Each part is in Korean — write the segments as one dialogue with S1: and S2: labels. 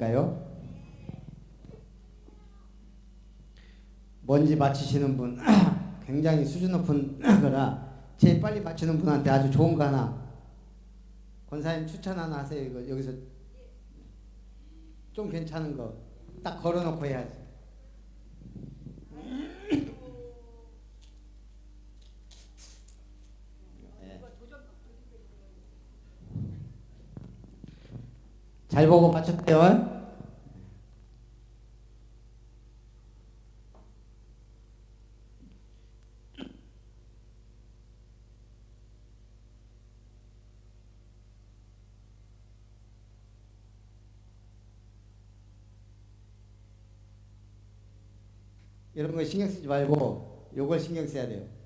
S1: 될까요? 뭔지 맞히시는 분 굉장히 수준 높은 거라 제일 빨리 맞히는 분한테 아주 좋은 거 하나 권사님 추천 하나 하세요. 이거 여기서 좀 괜찮은 거 딱 걸어놓고 해야지. 예. 잘 보고 맞췄대요. 이런 거 신경 쓰지 말고 요걸 신경 써야 돼요.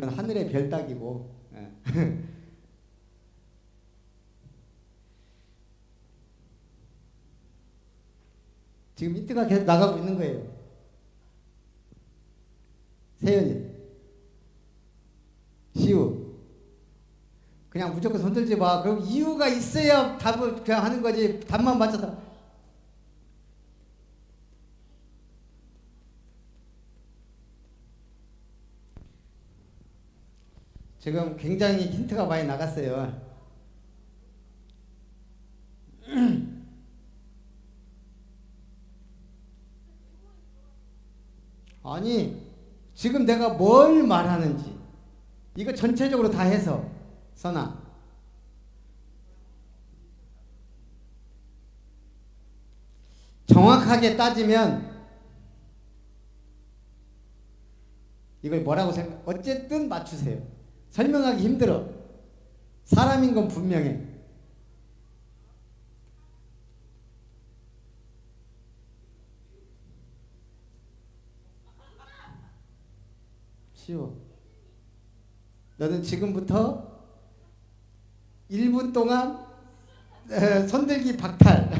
S1: 이건 하늘의 별 따기고 예. 지금 힌트가 계속 나가고 있는 거예요. 세연이, 시우. 그냥 무조건 손들지 마. 그럼 이유가 있어야 답을 그냥 하는 거지. 답만 맞춰서. 지금 굉장히 힌트가 많이 나갔어요. 아니 지금 내가 뭘 말하는지. 이거 전체적으로 다 해서 선아. 정확하게 따지면 이걸 뭐라고 생각 어쨌든 맞추세요 설명하기 힘들어 사람인 건 분명해 쉬워. 너는 지금부터 1분 동안 에, 손들기 박탈.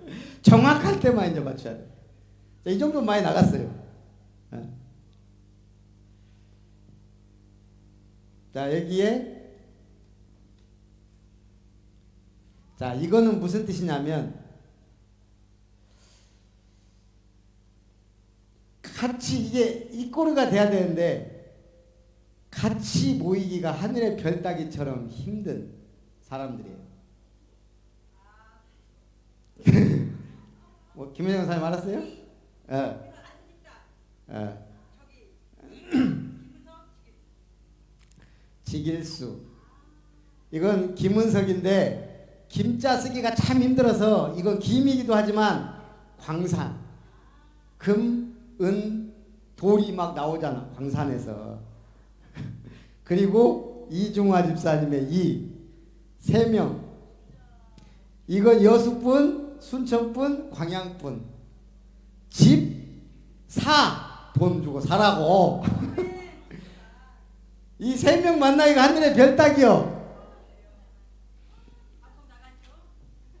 S1: 정확할 때만 이제 맞춰야 돼. 자, 이 정도 많이 나갔어요. 자, 여기에 자, 이거는 무슨 뜻이냐면 같이 이게 이꼬르가 돼야 되는데 같이 모이기가 하늘의 별 따기처럼 힘든 사람들이에요. 뭐 김현영 사님 알았어요? 예. 예. 지길수. 이건 김은석인데 김자 쓰기가 참 힘들어서 이건 김이기도 하지만 광산. 금, 은, 돌이 막 나오잖아 광산에서. 그리고 이중화 집사님의 이 세 명. 이거 여수분, 순천분, 광양분 집, 사, 돈 주고 사라고 이 세 명 만나기가 하늘의 별 따기요.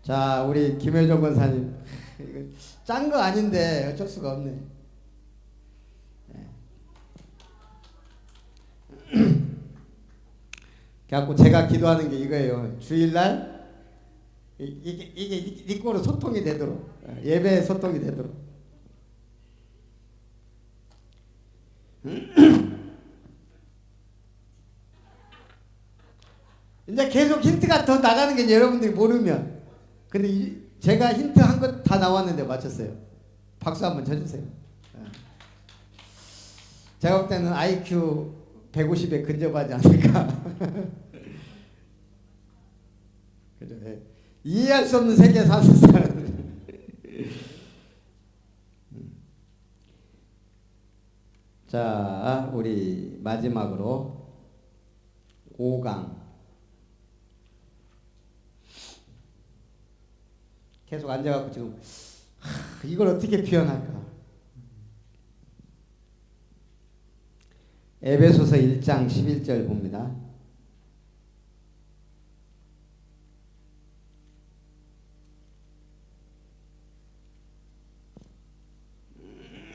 S1: 자 우리 김효정 권사님. 짠 거 아닌데 어쩔 수가 없네. 그래갖고 제가 기도하는 게 이거예요. 주일날 이- 이게 이게 이거로 소통이 되도록 예배 소통이 되도록. 이제 계속 힌트가 더 나가는 게 여러분들이 모르면 근데 이- 제가 힌트 한 것 다 나왔는데 맞췄어요. 박수 한번 쳐주세요. 예. 제가 볼 때는 IQ 150에 근접하지 않을까. 그죠? 예. 이해할 수 없는 세계 사는 사람. 음. 자, 우리 마지막으로 5강. 계속 앉아갖고 지금 하, 이걸 어떻게 표현할까? 에베소서 1장 11절 봅니다.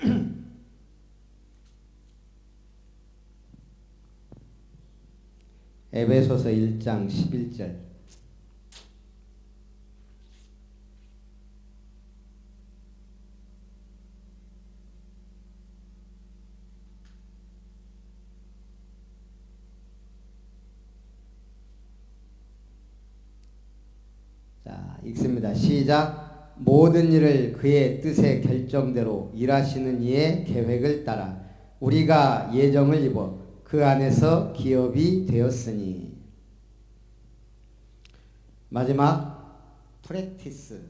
S1: 에베소서 1장 11절 시작. 모든 일을 그의 뜻의 결정대로 일하시는 이의 계획을 따라 우리가 예정을 입어 그 안에서 기업이 되었으니 마지막 프랙티스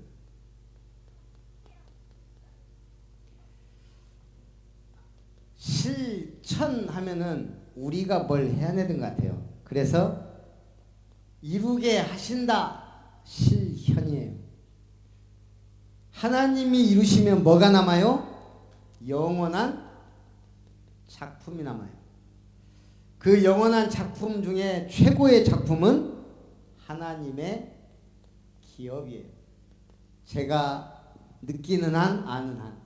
S1: 실천하면은 우리가 뭘 해야 되는 것 같아요. 그래서 이루게 하신다 실현이에요. 하나님이 이루시면 뭐가 남아요? 영원한 작품이 남아요. 그 영원한 작품 중에 최고의 작품은 하나님의 기업이에요. 제가 느끼는 한, 아는 한.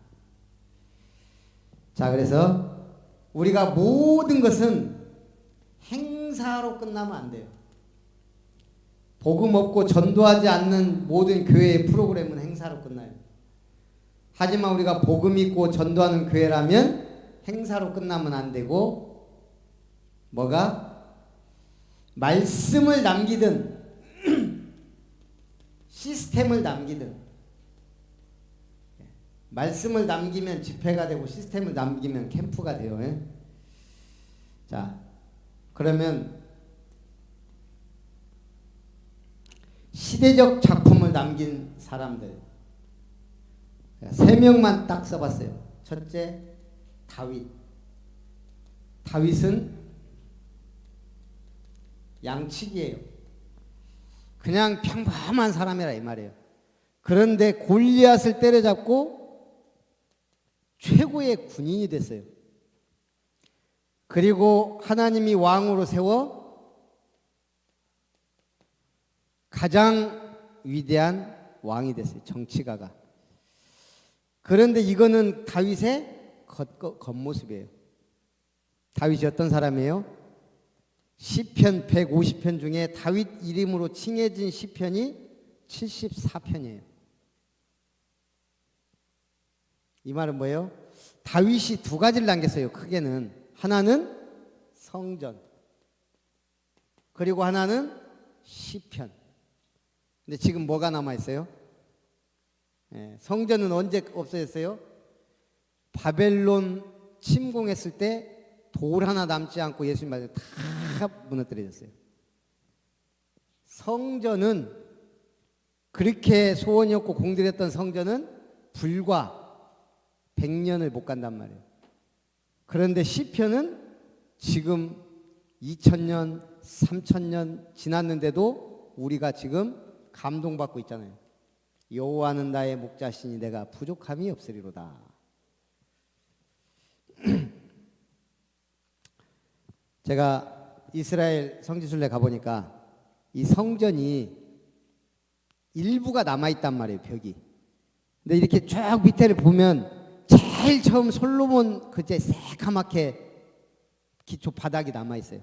S1: 자, 그래서 우리가 모든 것은 행사로 끝나면 안 돼요. 복음 없고 전도하지 않는 모든 교회의 프로그램은 행사로 끝나요. 하지만 우리가 복음 있고 전도하는 교회라면 행사로 끝나면 안 되고 뭐가 말씀을 남기든 시스템을 남기든 말씀을 남기면 집회가 되고 시스템을 남기면 캠프가 돼요. 예? 자, 그러면 시대적 작품을 남긴 사람들 세 명만 딱 써봤어요. 첫째 다윗. 다윗은 양치기예요. 그냥 평범한 사람이라 이 말이에요. 그런데 골리앗을 때려잡고 최고의 군인이 됐어요. 그리고 하나님이 왕으로 세워 가장 위대한 왕이 됐어요. 정치가가. 그런데 이거는 다윗의 겉, 겉모습이에요. 다윗이 어떤 사람이에요? 시편 150편 중에 다윗 이름으로 칭해진 시편이 74편이에요. 이 말은 뭐예요? 다윗이 두 가지를 남겼어요. 크게는 하나는 성전 그리고 하나는 시편. 근데 지금 뭐가 남아 있어요? 예, 성전은 언제 없어졌어요? 바벨론 침공했을 때 돌 하나 남지 않고 예수님 말씀 다 무너뜨려졌어요. 성전은 그렇게 소원이 없고 공들였던 성전은 불과 100년을 못 간단 말이에요. 그런데 시편은 지금 2000년, 3000년 지났는데도 우리가 지금 감동받고 있잖아요. 여호와는 나의 목자시니 내가 부족함이 없으리로다. 제가 이스라엘 성지순례 가보니까 이 성전이 일부가 남아있단 말이에요, 벽이. 근데 이렇게 쭉 밑에를 보면 제일 처음 솔로몬 그제 새카맣게 기초 바닥이 남아있어요.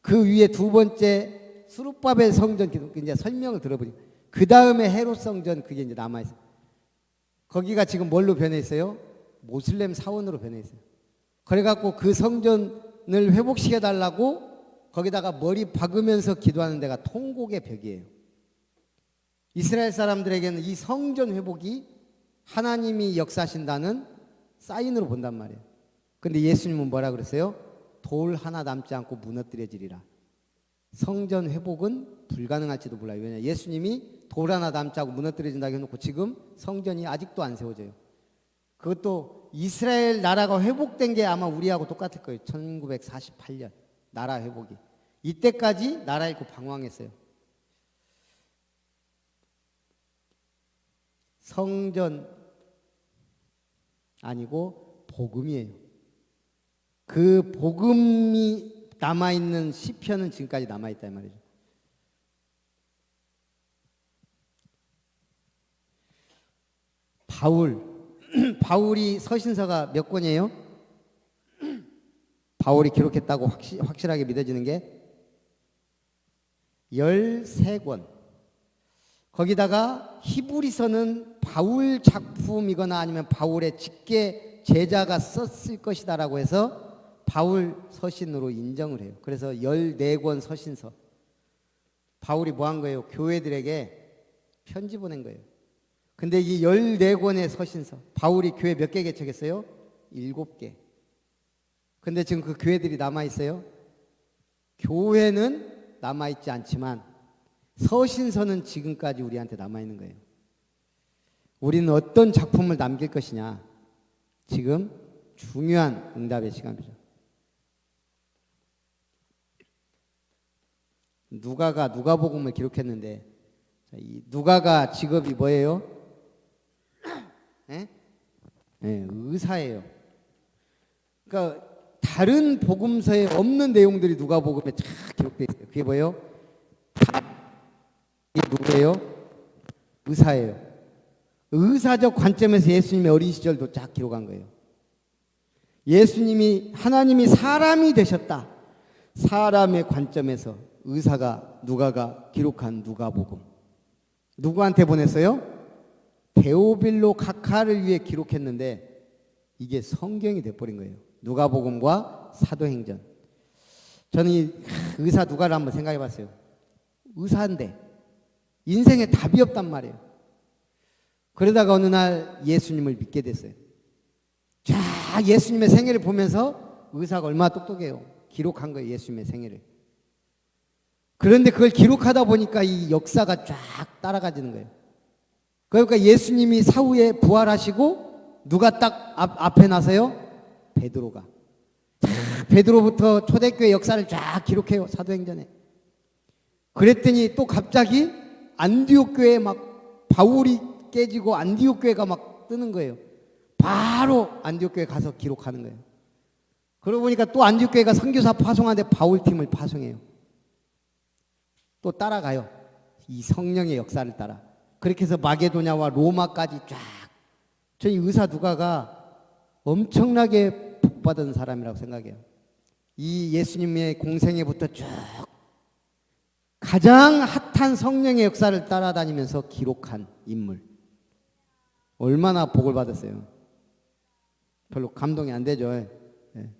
S1: 그 위에 두 번째 수르바벨 성전 이제 설명을 들어보니 그 다음에 헤롯 성전 그게 이제 남아있어요. 거기가 지금 뭘로 변해 있어요? 모슬렘 사원으로 변해 있어요. 그래갖고 그 성전을 회복시켜 달라고 거기다가 머리 박으면서 기도하는 데가 통곡의 벽이에요. 이스라엘 사람들에게는 이 성전 회복이 하나님이 역사하신다는 사인으로 본단 말이에요. 근데 예수님은 뭐라 그랬어요? 돌 하나 남지 않고 무너뜨려지리라. 성전 회복은 불가능할지도 몰라요. 왜냐 예수님이 돌 하나 남지 않고 무너뜨려진다고 해놓고 지금 성전이 아직도 안 세워져요. 그것도 이스라엘 나라가 회복된 게 아마 우리하고 똑같을 거예요. 1948년 나라 회복이. 이때까지 나라 잃고 방황했어요. 성전 아니고 복음이에요. 그 복음이 남아 있는 시편은 지금까지 남아 있다 이 말이죠. 바울 바울이 서신서가 몇 권이에요? 바울이 기록했다고 확실, 확실하게 믿어지는 게 13권. 거기다가 히브리서는 바울 작품이거나 아니면 바울의 직계 제자가 썼을 것이다라고 해서 바울 서신으로 인정을 해요. 그래서 14권 서신서. 바울이 뭐 한 거예요? 교회들에게 편지 보낸 거예요. 근데 이 14권의 서신서, 바울이 교회 몇 개 개척했어요? 7개. 근데 지금 그 교회들이 남아 있어요? 교회는 남아 있지 않지만 서신서는 지금까지 우리한테 남아 있는 거예요. 우리는 어떤 작품을 남길 것이냐? 지금 중요한 응답의 시간이죠. 누가가 누가복음을 기록했는데 누가가 직업이 뭐예요? 예? 예, 의사예요. 그러니까 다른 복음서에 없는 내용들이 누가복음에 쫙 기록돼 있어요. 그게 뭐예요? 이게 누구예요? 의사예요. 의사적 관점에서 예수님의 어린 시절도 쫙 기록한 거예요. 예수님이 하나님이 사람이 되셨다. 사람의 관점에서 의사가 누가가 기록한 누가복음. 누구한테 보냈어요? 데오빌로 카카를 위해 기록했는데 이게 성경이 돼버린 거예요. 누가복음과 사도행전. 저는 이 의사 누가를 한번 생각해봤어요. 의사인데 인생에 답이 없단 말이에요. 그러다가 어느 날 예수님을 믿게 됐어요. 자, 예수님의 생애를 보면서 의사가 얼마나 똑똑해요. 기록한 거예요, 예수님의 생애를. 그런데 그걸 기록하다 보니까 이 역사가 쫙 따라가지는 거예요. 그러니까 예수님이 사후에 부활하시고 누가 딱 앞, 앞에 나서요? 베드로가. 자, 베드로부터 초대교회 역사를 쫙 기록해요, 사도행전에. 그랬더니 또 갑자기 안디옥 교회에 막 바울이 깨지고 안디옥 교회가 막 뜨는 거예요. 바로 안디옥 교회 가서 기록하는 거예요. 그러고 보니까 또 안디옥 교회가 선교사 파송하는데 바울 팀을 파송해요. 또 따라가요. 이 성령의 역사를 따라. 그렇게 해서 마게도냐와 로마까지 쫙. 저희 의사 누가가 엄청나게 복받은 사람이라고 생각해요. 이 예수님의 공생애부터 쭉 가장 핫한 성령의 역사를 따라다니면서 기록한 인물. 얼마나 복을 받았어요. 별로 감동이 안 되죠. 예.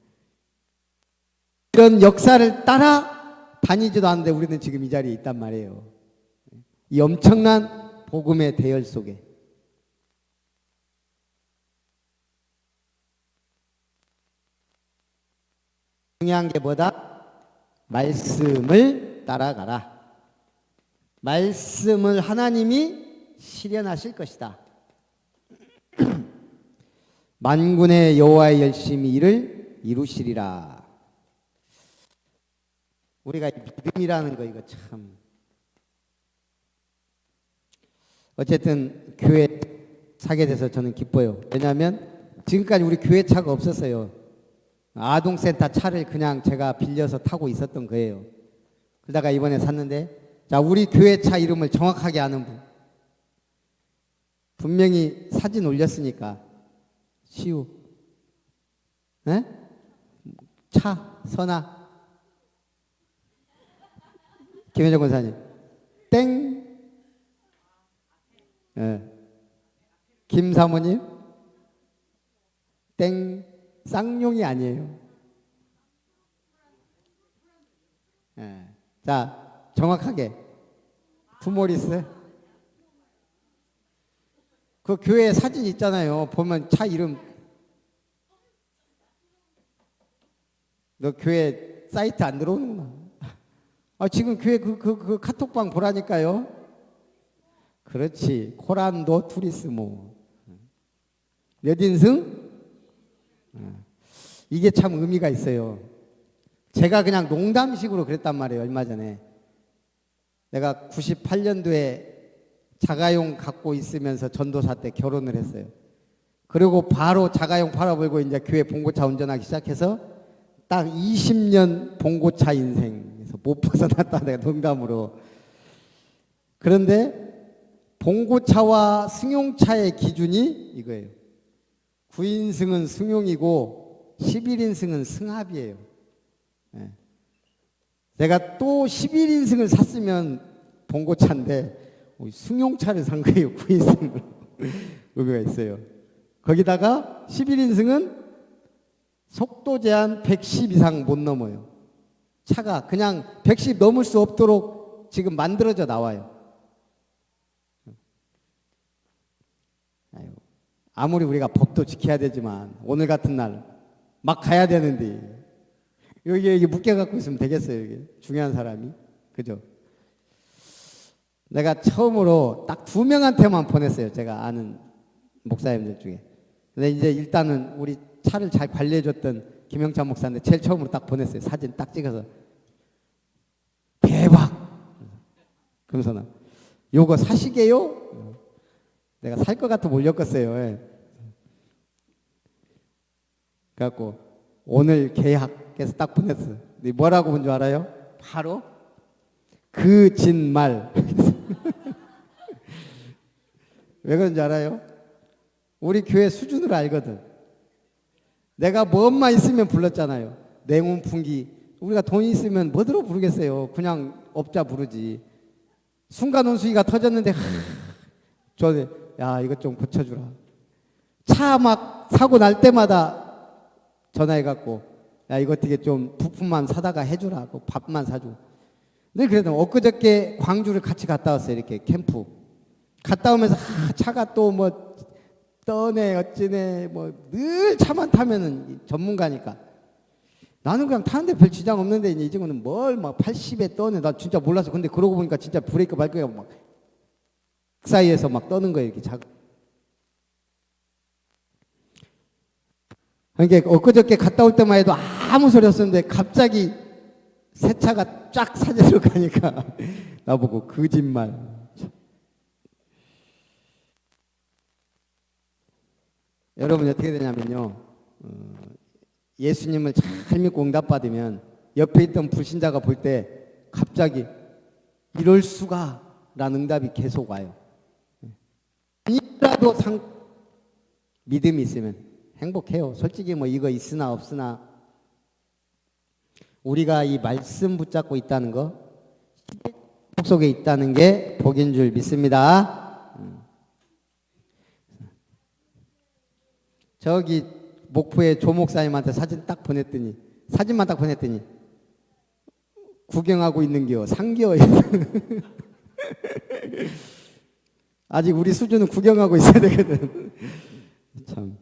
S1: 이런 역사를 따라 다니지도 않는데 우리는 지금 이 자리에 있단 말이에요. 이 엄청난 복음의 대열 속에. 중요한 게 뭐다? 말씀을 따라가라. 말씀을 하나님이 실현하실 것이다. 만군의 여호와의 열심히 일을 이루시리라. 우리가 믿음이라는 거 이거 참 어쨌든 교회 사게 돼서 저는 기뻐요. 왜냐하면 지금까지 우리 교회 차가 없었어요. 아동센터 차를 그냥 제가 빌려서 타고 있었던 거예요. 그러다가 이번에 샀는데 자 우리 교회 차 이름을 정확하게 아는 분 분명히 사진 올렸으니까 시우 에? 차 선아 김현정 권사님 땡 예. 김 사모님 땡 쌍용이 아니에요. 예. 자 정확하게 부모리스 그 교회 사진 있잖아요. 보면 차 이름 너 교회 사이트 안 들어오는구나. 아 지금 교회 그 그 그 카톡방 보라니까요. 그렇지 코란도 투리스모 몇 인승? 이게 참 의미가 있어요. 제가 그냥 농담식으로 그랬단 말이에요. 얼마 전에 내가 98년도에 자가용 갖고 있으면서 전도사 때 결혼을 했어요. 그리고 바로 자가용 팔아버리고 이제 교회 봉고차 운전하기 시작해서 딱 20년 봉고차 인생에서 못 벗어났다 내가 농담으로. 그런데 봉고차와 승용차의 기준이 이거예요. 9인승은 승용이고 11인승은 승합이에요. 예. 제가 또 11인승을 샀으면 봉고차인데 어, 승용차를 산 거예요. 9인승으로. 의미가 있어요. 거기다가 11인승은 속도 제한 110 이상 못 넘어요. 차가 그냥 110 넘을 수 없도록 지금 만들어져 나와요. 아무리 우리가 법도 지켜야 되지만 오늘 같은 날 막 가야 되는데 여기 여기 묶여 갖고 있으면 되겠어요. 여기 중요한 사람이 그죠? 내가 처음으로 딱 두 명한테만 보냈어요. 제가 아는 목사님들 중에. 근데 이제 일단은 우리 차를 잘 관리해줬던 김영찬 목사인데 제일 처음으로 딱 보냈어요. 사진 딱 찍어서 대박. 금선아, 요거 사시게요? 내가 살 것 같아 몰렸겠어요. 예. 그래갖고 오늘 계약해서 딱 보냈어. 근데 뭐라고 본 줄 알아요? 바로 그 진말. 왜 그런지 알아요? 우리 교회 수준을 알거든. 내가 뭐만 있으면 불렀잖아요. 냉운 풍기. 우리가 돈 있으면 뭐들어 부르겠어요. 그냥 업자 부르지. 순간 온수기가 터졌는데 하, 저, 야 이것 좀 고쳐주라. 차 막 사고 날 때마다 전화해갖고 야 이거 어떻게 좀 부품만 사다가 해주라. 그 밥만 사주고. 늘 그래도 엊그저께 광주를 같이 갔다 왔어요. 이렇게 캠프. 갔다 오면서 아, 차가 또 뭐 떠네 어찌네 뭐 늘 차만 타면은 전문가니까 나는 그냥 타는데 별 지장 없는데 이제 이 친구는 뭘 막 80에 떠네 나 진짜 몰라서 근데 그러고 보니까 진짜 브레이크 밟기가 막 사이에서 막 떠는 거예요 이렇게 자 그러니까 엊그저께 갔다 올 때만 해도 아무 소리 없었는데 갑자기 새 차가 쫙 사제로 가니까 나보고 거짓말 여러분 어떻게 되냐면요. 어, 예수님을 잘 믿고 응답받으면 옆에 있던 불신자가 볼 때 갑자기 이럴 수가 라는 응답이 계속 와요. 아니라도 상 믿음이 있으면 행복해요. 솔직히 뭐 이거 있으나 없으나 우리가 이 말씀 붙잡고 있다는 거 속에 있다는 게 복인 줄 믿습니다. 저기 목포의 조 목사님한테 사진 딱 보냈더니 사진만 딱 보냈더니 구경하고 있는 겨 상겨 아직 우리 수준은 구경하고 있어야 되거든 참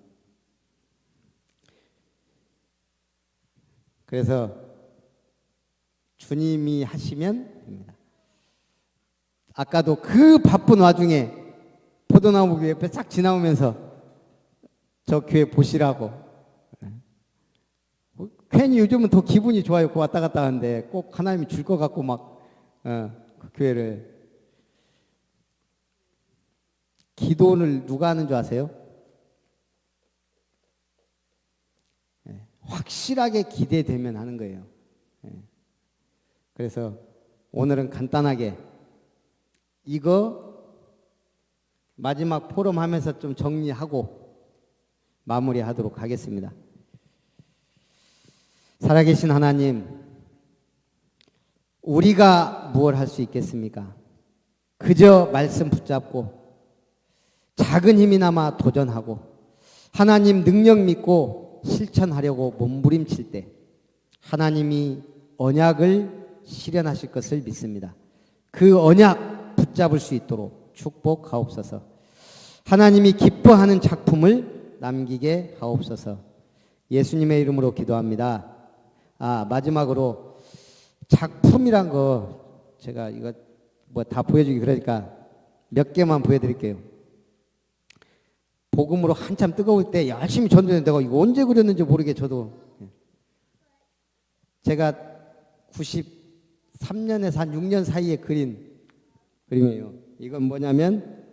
S1: 그래서 주님이 하시면 됩니다 아까도 그 바쁜 와중에 포도나무 옆에 싹 지나오면서 저 교회 보시라고. 어, 괜히 요즘은 더 기분이 좋아요. 그 왔다 갔다 하는데 꼭 하나님이 줄 것 같고 막, 어, 그 교회를. 기도를 누가 하는 줄 아세요? 예, 확실하게 기대되면 하는 거예요. 예. 그래서 오늘은 간단하게 이거 마지막 포럼 하면서 좀 정리하고 마무리하도록 하겠습니다. 살아계신 하나님, 우리가 무엇 할 수 있겠습니까? 그저 말씀 붙잡고 작은 힘이나마 도전하고 하나님 능력 믿고 실천하려고 몸부림칠 때 하나님이 언약을 실현하실 것을 믿습니다. 그 언약 붙잡을 수 있도록 축복하옵소서. 하나님이 기뻐하는 작품을 남기게 하옵소서. 예수님의 이름으로 기도합니다. 아, 마지막으로 작품이란 거 제가 이거 뭐 다 보여주기 그러니까 몇 개만 보여드릴게요. 복음으로 한참 뜨거울 때 열심히 전도했는데 이거 언제 그렸는지 모르게 저도 제가 93년에서 한 6년 사이에 그린 그림이에요. 이건 뭐냐면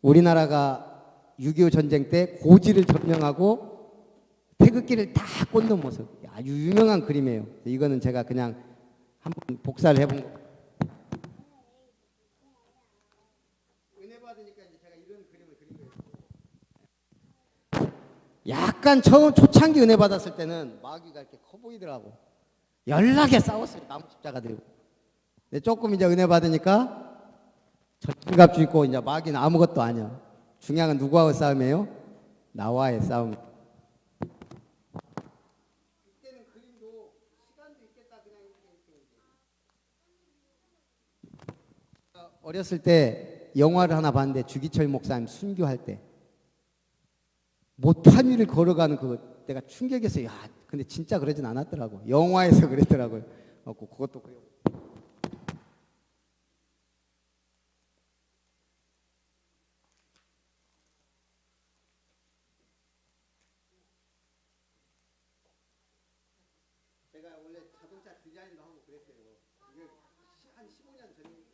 S1: 우리나라가 6.25 전쟁 때 고지를 점령하고 태극기를 다 꽂는 모습 아주 유명한 그림이에요. 이거는 제가 그냥 한번 복사를 해본 거. 은혜 받으니까 이제 제가 이런 그림을 그린 거예요. 약간 처음 초창기 은혜 받았을 때는 마귀가 이렇게 커 보이더라고. 연락에 싸웠어요. 나무 십자가 들고. 근데 조금 이제 은혜 받으니까 절갑 주고 이제 마귀는 아무것도 아니야. 중요한 건 누구하고 싸움이에요? 나와의 싸움. 어렸을 때 영화를 하나 봤는데 주기철 목사님 순교할 때 못한 위를 걸어가는 그거 내가 충격했어요. 야, 근데 진짜 그러진 않았더라고. 영화에서 그랬더라고요. 어, 그- 그것도 그래요. 제가 원래 자동차 디자인도 하고 그랬어요. 이게 시- 한 15년 전이니까.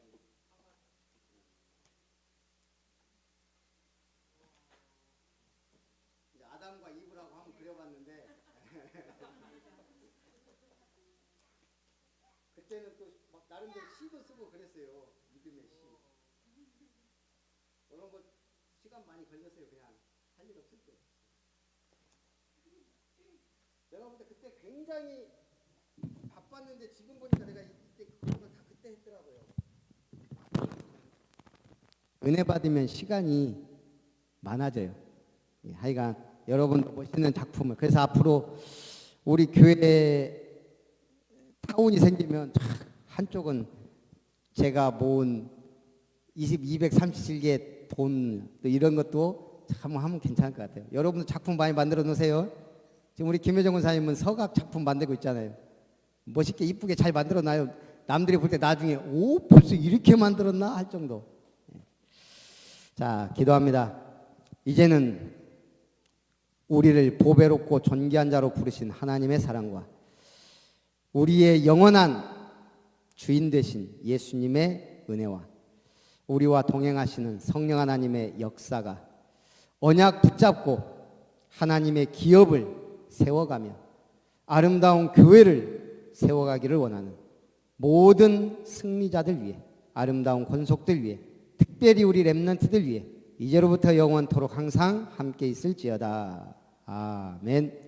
S1: 이제 아담과 이브라고 한번 그려봤는데 그때는 또 막 나름대로 시도 쓰고 그랬어요. 믿음의 시. 그런 거 시간 많이 걸렸어요. 그냥 할 일 없을 때. 내가 볼 때 그때 굉장히 바빴는데 지금 보니까 내가 이때 그런 거다 그때 했더라고요. 은혜 받으면 시간이 많아져요. 예, 하여간 여러분도 멋있는 작품을 그래서 앞으로 우리 교회 타운이 생기면 참 한쪽은 제가 모은 20, 237개 돈또 이런 것도 참 하면 괜찮을 것 같아요. 여러분도 작품 많이 만들어 놓으세요. 지금 우리 김효정 원사님은 서각 작품 만들고 있잖아요. 멋있게 이쁘게 잘 만들어 놔요. 남들이 볼 때 나중에 오 벌써 이렇게 만들었나 할 정도. 예. 자 기도합니다. 이제는 우리를 보배롭고 존귀한 자로 부르신 하나님의 사랑과 우리의 영원한 주인 되신 예수님의 은혜와 우리와 동행하시는 성령 하나님의 역사가 언약 붙잡고 하나님의 기업을 세워가며 아름다운 교회를 세워가기를 원하는 모든 승리자들 위해 아름다운 권속들 위해 특별히 우리 렘넌트들 위해 이제로부터 영원토록 항상 함께 있을지어다. 아멘.